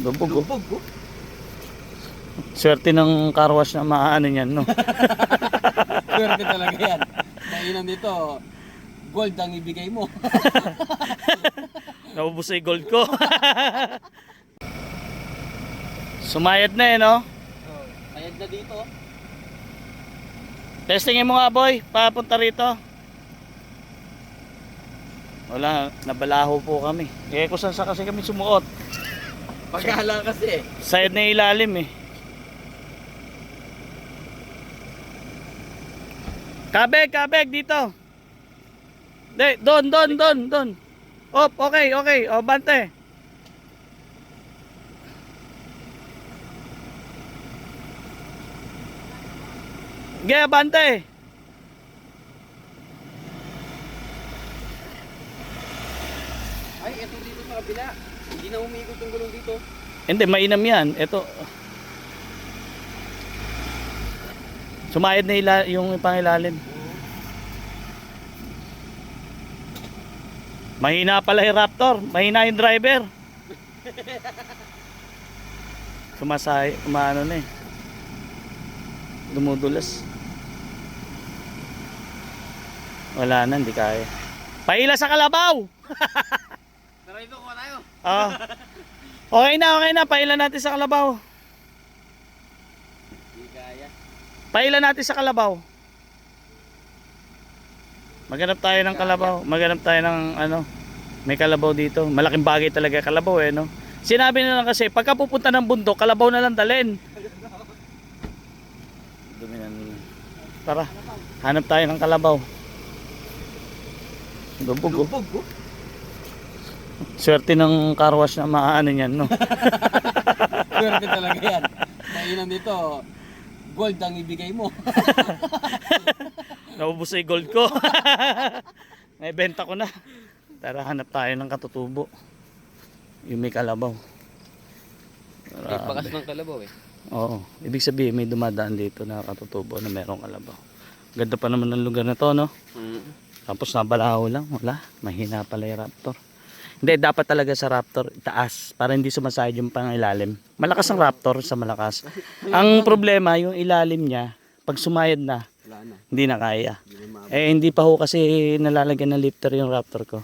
Lubog oh. Lubog oh. Swerte ng car wash na maaano niyan, no? Swerte talaga yan. Kainan dito, gold ang ibigay mo. Naubos na yung gold ko. Sumayad na eh, no? Kayag na dito. Testingin mo nga, boy. Papunta rito. Wala, nabalaho po kami. Eh, kung saan sa kasi kami sumuot. Pagkala kasi. Sayad na ilalim eh. Kabeg, kabeg, dito. De, doon, doon, doon, doon. Op, okay, okay. O, bante. Ge, bante. Ay, ito dito sa kabila. Hindi na umiikot yung gulong dito. Hindi, mainam yan. Ito. Sumayad na ila yung pangilalim. Mahina pala yung Raptor. Mahina yung driver. Sumasay, umaano na eh. Dumudulas. Wala na, hindi kaya. Paila sa kalabaw! Tara ito, kuha tayo. Ah. Okay na, okay na. Paila natin sa kalabaw. Hindi kaya. Paila natin sa kalabaw. Maghanap tayo ng kalabaw. Maghanap tayo ng ano. May kalabaw dito. Malaking bagay talaga kalabaw eh, no? Sinabi na lang kasi, pagka pupunta ng bundok, kalabaw na lang dalhin. Dumi na. Tara, hanap tayo ng kalabaw. Lubog oh. Lubog oh. Swerte ng car wash na maaano niyan, no? Swerte talaga yan. Kainan dito, gold ang ibigay mo. Naubos na yung gold ko. Naibenta ko na. Tara, hanap tayo ng katutubo. Yung may kalabaw. May bakas ng kalabaw eh. Oo. Ibig sabihin, may dumadaan dito na katutubo na merong kalabaw. Ganda pa naman ng lugar na to, no? Mm. Tapos nabalaho lang. Wala. Mahina pala yung raptor. Hindi, dapat talaga sa raptor, itaas. Para hindi sumasayad yung pangilalim. Malakas ang raptor sa malakas. Ang problema, yung ilalim niya, pag sumayad na, na. hindi na kaya. Na. Eh, hindi pa ho kasi nalalagyan ng lifter yung Raptor ko.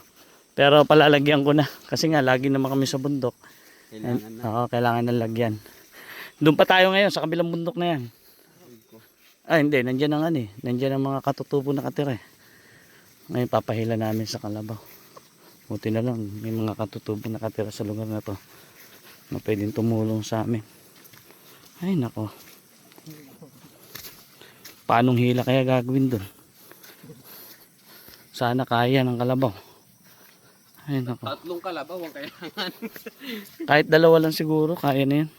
Pero palalagyan ko na. Kasi nga, lagi naman kami sa bundok. Kailangan na. Oo, kailangan na lagyan. Doon pa tayo ngayon, sa kabilang bundok na yan. Ah, hindi. Nandiyan ang ano eh. Nandiyan ang mga katutubo nakatira eh. Ngayon, papahila namin sa kalabaw. Buti na lang, may mga katutubo nakatira sa lugar na to. Na pwedeng tumulong sa amin. Ay, nako. Paanong hila kaya gagawin doon? Sana kaya ng kalabaw. Ay, nako. Tatlong kalabaw ang kailangan. Kahit dalawa lang siguro, kaya na yan.